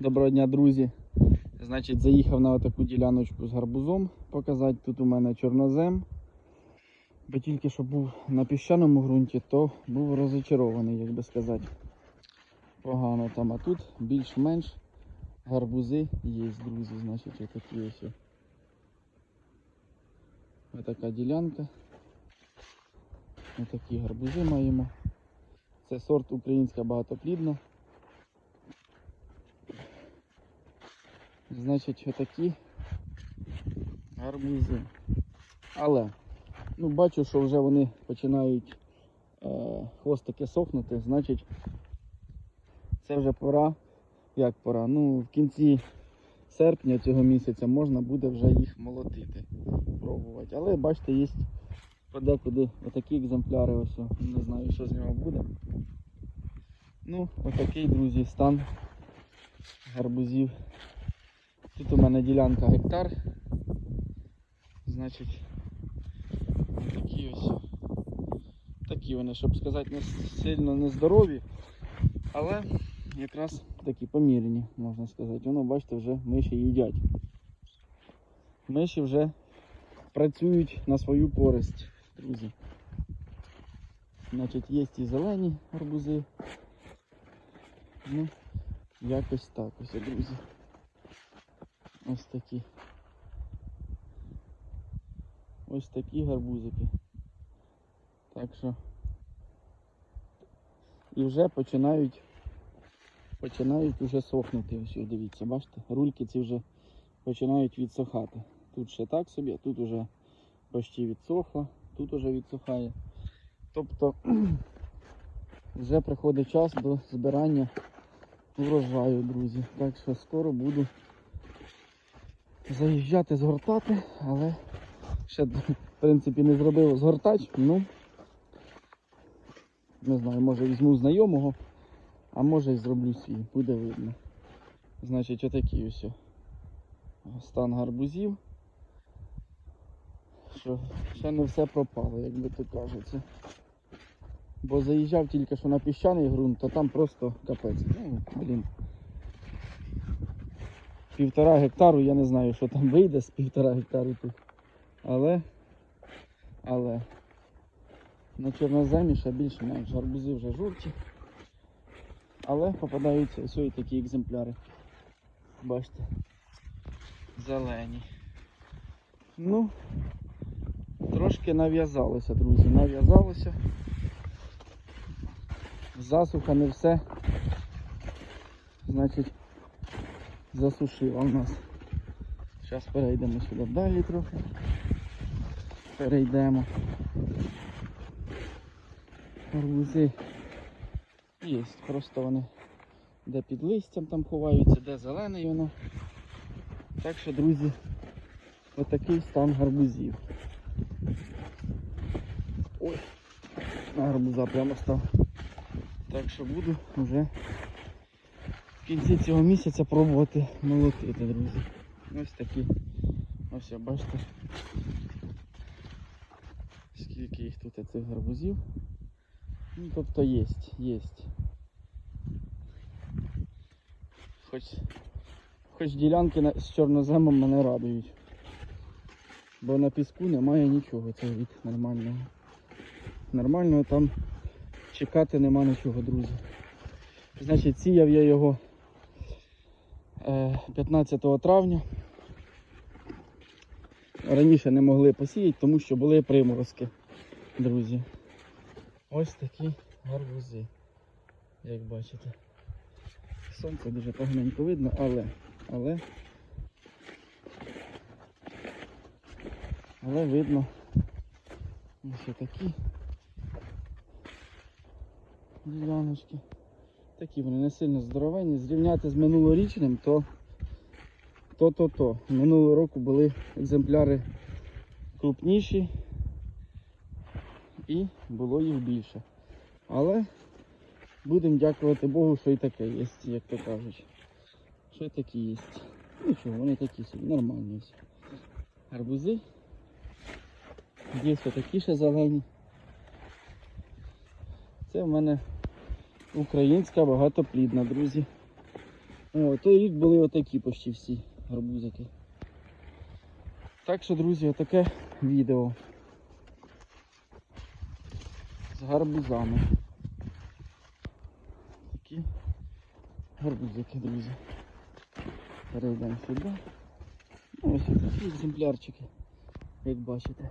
Доброго дня, друзі. Значить, заїхав на таку діляночку з гарбузом показати. Тут у мене чорнозем. Бо тільки що був на піщаному ґрунті, то був розочарований, як би сказати. Погано там, а тут більш-менш гарбузи є, друзі. Значить, отакі ось. Ось така ділянка. Отакі гарбузи маємо. Це сорт українська багатоплідна. Значить, отакі гарбузи. Але, ну, бачу, що вже вони починають е, хвостики сохнути, значить, це вже пора. Як пора? Ну, в кінці серпня цього місяця можна буде вже їх молотити, пробувати. Але бачите, є подекуди отакі екземпляри, ось, не знаю, що з нього буде. Ну, отакий, друзі, стан гарбузів. Тут у мене ділянка гектар. Значить, такі ось. Такі вони, щоб сказати, не сильно нездорові, але якраз такі помірні, можна сказати. Воно, бачите, вже миші їдять. Миші вже працюють на свою користь, друзі. Значить, є і зелені гарбузи. Ну, якось так ось, друзі. Ось такі. Ось такі гарбузики. Так що. І вже починають починають вже сохнути. Ось дивіться, бачите, рульки ці вже починають відсохати. Тут ще так собі, тут вже почти відсохло, тут вже відсухає. Тобто вже приходить час до збирання врожаю, друзі. Так що скоро буду заїжджати згортати, але ще в принципі не зробив згортач, ну не знаю, може візьму знайомого, а може і зроблю свій, буде видно. Значить, отакий ось стан гарбузів. Що ще не все пропало, як би то кажеться. Бо заїжджав тільки що на піщаний ґрунт, то там просто капець. Ну, блін. Півтора гектару, я не знаю, що там вийде з півтора гектару тут. Але, але на чорноземі ще більш-менш гарбузи вже жовті. Але попадаються ось і такі екземпляри. Бачите. Зелені. Ну, трошки нав'язалося, друзі, нав'язалося. Засуха не все. Значить, засушила у нас. Зараз перейдемо сюди далі трохи. Перейдемо. Арбузи є, просто вони де під листям там ховаються, де зелений воно. Так що, друзі, отакий стан гарбузів. Ой, на гарбуза прямо став. Так що буду вже кінці цього місяця пробувати молотити, друзі. Ось такі. Ось бачите. Скільки їх тут цих гарбузів. Ну, тобто є, є. Хоч, хоч ділянки з чорноземом мене радують. Бо на піску немає нічого, це від нормального. Нормального там чекати нема нічого, друзі. Значить, сіяв я його 15 травня. Раніше не могли посіяти, тому що були приморозки, друзі. Ось такі гарбузи, як бачите. Сонце дуже поганенько видно, але, але, але видно ось такі діляночки. Такі вони не сильно здоровенні. Зрівняти з минулорічним, то то-то-то. Минулого року були екземпляри крупніші і було їх більше. Але будемо дякувати Богу, що і таке є, як то кажуть. Що і такі є. Нічого, вони такі собі, нормальні всі. Гарбузи. Є такі ще зелені. Це в мене українська багатоплідна, друзі. О, рік були отакі почти всі гарбузики. Так що, друзі, отаке відео. З гарбузами. Такі гарбузики, друзі. Перейдемо сюди. Ну, ось такі екземплярчики, як бачите.